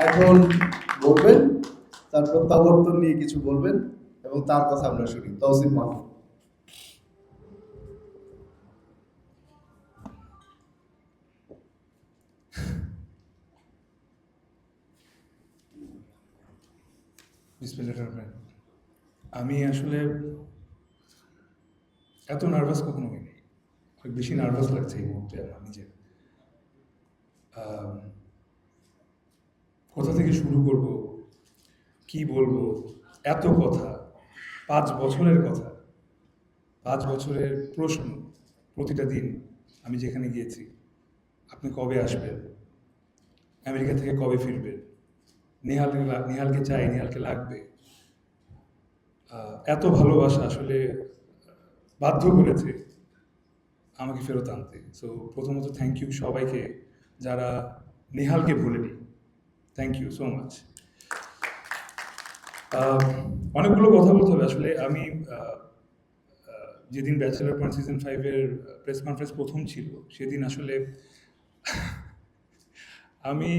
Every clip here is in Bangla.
এখন বলবেন তার প্রত্যাবর্তন নিয়ে কিছু বলবেন এবং তার কথা আমরা শুনি। তহসিম রহিম। আমি আসলে এত নার্ভাস কখনো হইনি। বেশি নার্ভাস লাগছে এই মুহূর্তে আমার নিজে আম, কোথা থেকে শুরু করব? কি বলব? এত কথা, পাঁচ বছরের কথা, পাঁচ বছরের প্রশ্ন প্রতিটা দিন আমি যেখানে গিয়েছি। আপনি কবে আসবেন? আমেরিকা থেকে কবে ফিরবেন? নেহাল নেহালকে চাই, নেহালকে লাগবে। এত ভালোবাসা আসলে বাধ্য করেছে আমাকে ফেরত আনতে। সো প্রথমত থ্যাংক ইউ সবাইকে যারা নেহালকে ভুলেনি। থ্যাংক ইউ সো মাচ অনেকগুলো কথা বলতে হবে। আসলে আমি যেদিন ব্যাচেলার পয়েন্ট সিজন ফাইভের প্রেস কনফারেন্স প্রথম ছিল, সেদিন আসলে আমি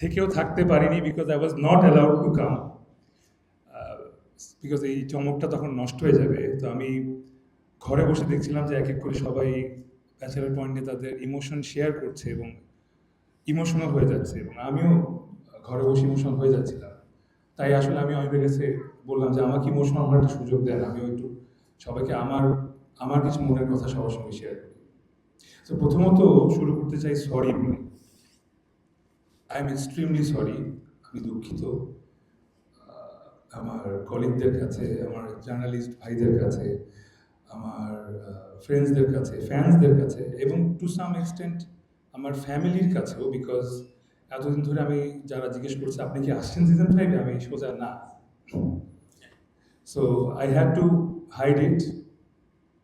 থেকেও থাকতে পারিনি because I was not allowed to come because এই চমকটা তখন নষ্ট হয়ে যাবে। তো আমি ঘরে বসে দেখছিলাম যে এক এক করে সবাই ব্যাচেলার পয়েন্টে তাদের ইমোশন শেয়ার করছে এবং ইমোশনাল হয়ে যাচ্ছে এবং আমিও ঘরে বসে ইমোশনাল হয়ে যাচ্ছিলাম। তাই আসলে আমি অনেকের কাছে বললাম যে, আমাকে ইমোশনাল হওয়ার একটা সুযোগ দেন, আমিও একটু সবাইকে আমার আমার কিছু মনের কথা সবার সঙ্গে শেয়ার করি। তো প্রথমত শুরু করতে চাই sorry I am extremely sorry আমি দুঃখিত। আমার কলিগদের কাছে, আমার জার্নালিস্ট ভাইদের কাছে, আমার ফ্রেন্ডসদের কাছে ফ্যান্সদের কাছে, এবং টু সাম এক্সটেন্ট আমার ফ্যামিলির কাছেও বিকজ এতদিন ধরে আমি যারা জিজ্ঞেস করছে, আপনি কি আসছেন সিজন ফাইভে আমি সোজা না। So I had to hide it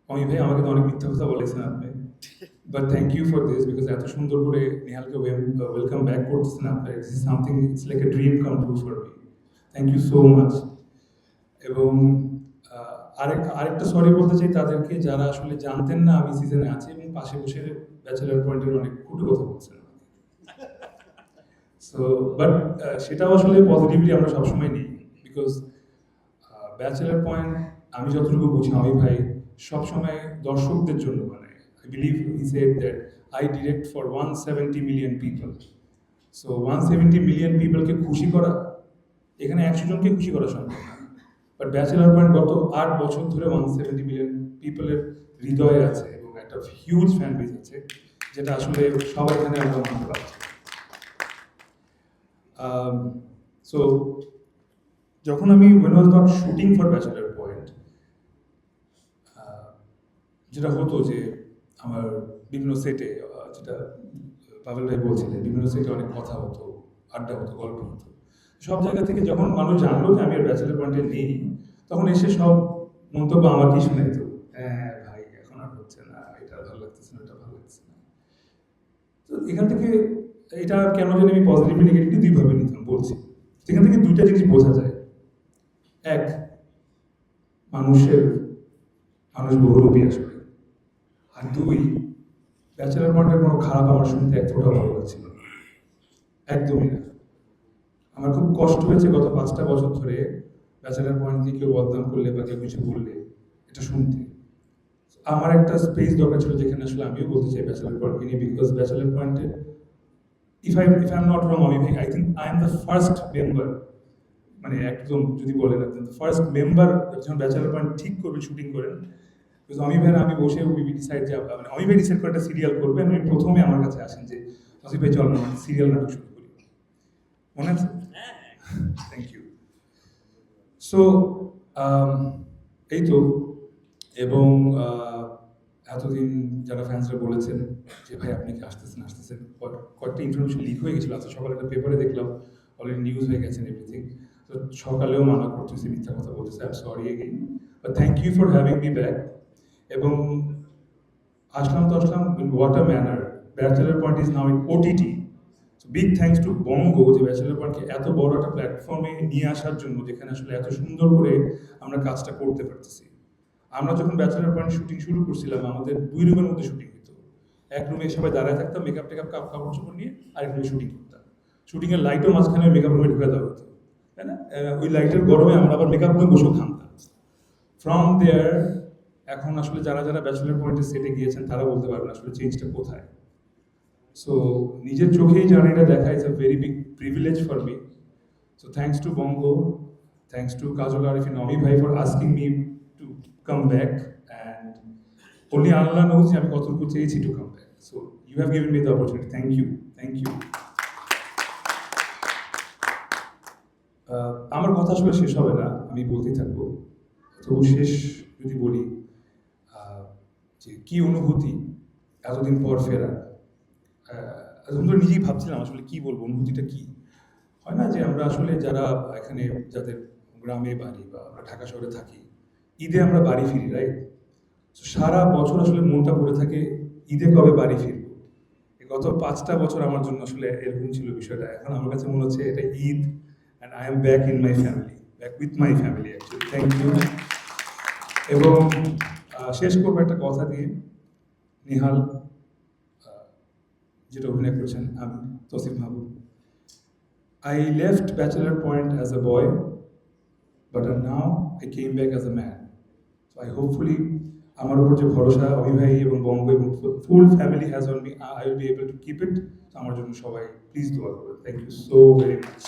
Omi ভাই আমাকে তো অনেক মিথ্যা কথা বলেছেন আপনি। But thank you for this because এত সুন্দর করে নেহালকে ওয়েলকাম ব্যাক করতেছেন আপনার। This is something it's like a dream come true for me thank you so much এবং আরেক, আরেকটা সরি বলতে চাই তাদেরকে, যারা আসলে জানতেন না আমি সিজনে আছি এবং পাশে বসে ব্যাচেলার পয়েন্টের অনেক কুটু কথা বলছেন। সো বাট সেটাও আসলে পজিটিভলি আমরা সবসময় নিই বিকজ ব্যাচেলার পয়েন্ট আমি যতটুকু বুঝি, আমি ভাই সবসময় দর্শকদের জন্য বানাই। I believe he said that I direct for one seventy million people so one seventy million পিপলকে খুশি করা, এখানে একশো জনকে খুশি করা সম্ভব না। বাট ব্যাচেলার পয়েন্ট গত আট বছর ধরে ওয়ান সেভেন্টি মিলিয়ন পিপলের হৃদয়ে আছে এবং একটা হিউজ ফ্যান বেস আছে, যেটা আসলে সবাই এখানে আমরা মানতে পারছি। সো যখন আমি when was not shooting for Bachelor Point যেটা হতো যে আমার বিভিন্ন সেটে যেটা পাভেল ভাই বলছিলেন, বিভিন্ন সেটে অনেক কথা হতো, আড্ডা হতো, গল্প হতো। সব জায়গা থেকে যখন মানুষ জানলো যে আমি আর ব্যাচেলার পয়েন্টে নেই, তখন এসে সব মন্তব্য আমাকেই শোনাইতো। হ্যাঁ ভাই, এখন আর হচ্ছে না, এটা ভালো লাগতেছে না এটা ভালো লাগতেছে না। তো এখান থেকে এটা কেন জানি আমি পজিটিভ নেগেটিভ দুইভাবে নিতাম, বলছি। সেখান থেকে দুইটা জিনিস বোঝা যায়। এক, মানুষের, মানুষ বহুরূপী আসবে। আর দুই ব্যাচেলার পয়েন্টের কোনো খারাপ আমার শুনতে এক ফোটা ভালো লাগছিল। একদমই না। আমার খুব কষ্ট হয়েছে গত পাঁচটা বছর ধরে ব্যাচেলার পয়েন্ট নিয়ে কেউ বদনাম করলে বা কেউ কিছু বললে, এটা শুনতে। আমার একটা স্পেস দরকার ছিল যেখানে আসলে আমিও বলতে চাই ব্যাচেলার পয়েন্টকে নিয়ে বিকজ ব্যাচেলার পয়েন্টে if I if I am not wrong আমি I think I am the first member মানে একদম যদি বলেন আপনি ফার্স্ট মেম্বার যখন ব্যাচেলার পয়েন্ট ঠিক করবেন শুটিং করেন বিকজ অমি ভাই আমি বসে উই ডিসাইড যে মানে অমি ভাই ডিসাইড করে একটা সিরিয়াল করবে আমি প্রথমে আমার কাছে আসেন যে অসিফ ভাই চল না সিরিয়াল নাটক শুরু করি। মনে আছে? থ্যাংক ইউ সো এই তো এবং এতদিন যারা ফ্যান্সরা বলেছেন যে, ভাই, আপনি কি আসতেছেন আসতেছেন? কয়েক- কয়েকটা ইনফরমেশন লিক হয়ে গেছিল। আজকে সকালে একটা পেপারে দেখলাম অলরেডি নিউজ হয়ে গেছেন এভরিথিং তো সকালেও মানা করতেছি, মিথ্যা কথা বলতেছে। I sorry again thank you for having me back এবং আসলাম তো Aslam in what a manner Bachelor Point is now in OTT big thanks to Bongo যে ব্যাচেলার পয়েন্টকে এত বড় একটা প্ল্যাটফর্মে নিয়ে আসার জন্য, যেখানে আসলে এত সুন্দর করে আমরা কাজটা করতে পারতেছি। আমরা যখন ব্যাচেলার পয়েন্ট শুটিং শুরু করছিলাম, আমাদের দুই রুমের মধ্যে শুটিং হতো এক রুমে সবাই দাঁড়ায় থাকতাম মেকআপ টেকআপ কাপ কাপড় চোপড় নিয়ে আরেক রুমে শুটিং করতাম। শুটিংয়ের লাইটও মাঝখানে মেকআপ রুমে ঢুকে দেওয়া হতো। তাই না? ওই লাইটের গরমে আমরা আবার মেকআপ রুমে বসেও ঘামতাম ফ্রম দেয়ার এখন আসলে যারা যারা ব্যাচেলার পয়েন্টে সেটে গিয়েছেন, তারা বলতে পারবেন আসলে চেঞ্জটা কোথায়। সো নিজের চোখেই জার্নিটা দেখা it's a very big privilege for me so thanks to Bongo thanks to Kajal Arefin Omi ভাই for asking me to come back and only আল্লাহ knows আমি কতটুকু চেয়েছি to come back so you have given me the opportunity thank you thank you আমার কথা আসলে শেষ হবে না, আমি বলতেই থাকব। তবু শেষ যদি বলি যে কি অনুভূতি এতদিন পর ফেরা? এতদিন ধরে নিজেই ভাবছিলাম আসলে কি বলব, অনুভূতিটা কি? হয় না যে আমরা আসলে যারা এখানে যাদের গ্রামে বাড়ি বা আমরা ঢাকা শহরে থাকি ঈদে আমরা বাড়ি ফিরি রাইট সারা বছর আসলে মনটা পড়ে থাকে ঈদে কবে বাড়ি ফিরবো? গত পাঁচটা বছর আমার জন্য আসলে এরকম ছিল বিষয়টা। এখন আমার কাছে মনে হচ্ছে এটা Eid and I am back in my family back with my family actually thank you এবং শেষ করব একটা কথা দিয়ে নিহাল যেটা অভিনয় করেছেন আমি Tawsif Mahbub. I left Bachelor Point as a boy, but uh, now I came back as a man. So hopefully আমার উপর যে ভরসা অভিভাই এবং বঙ্গ এবং full family has on me I will be able to keep it আমার জন্য সবাই প্লিজ দোয়া করবেন। Thank you so very much